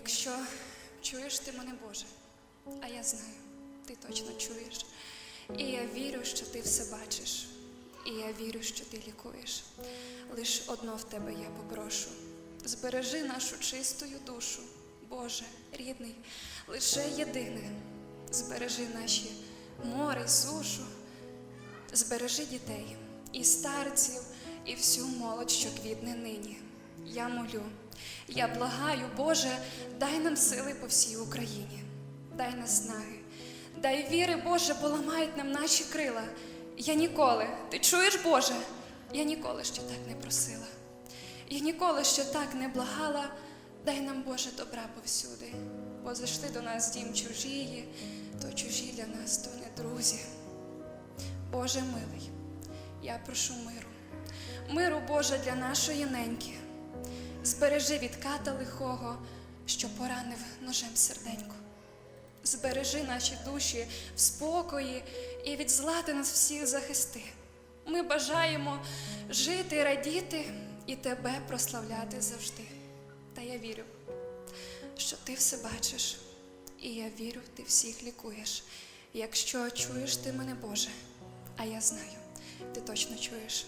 якщо чуєш ти мене, Боже, а я знаю, ти точно чуєш. І я вірю, що ти все бачиш, і я вірю, що ти лікуєш. Лиш одно в тебе я попрошу. Збережи нашу чистою душу, Боже, рідний, лише єдине. Збережи наші море сушу, збережи дітей і старців, і всю молодь, що квітне нині. Я молю, я благаю, Боже, дай нам сили по всій Україні, дай наснаги, дай віри, Боже, поламають нам наші крила. Я ніколи, ти чуєш, Боже, я ніколи ще так не просила. Я ніколи ще так не благала, дай нам, Боже, добра повсюди, бо зайшли до нас дім чужії, то чужі для нас, то не друзі. Боже милий, я прошу миру, миру, Боже, для нашої неньки. Збережи від ката лихого, що поранив ножем серденько. Збережи наші душі в спокої і від зла ти нас всіх захисти. Ми бажаємо жити, радіти і тебе прославляти завжди. Та я вірю, що ти все бачиш, і я вірю, ти всіх лікуєш. Якщо чуєш ти мене, Боже, а я знаю, ти точно чуєш.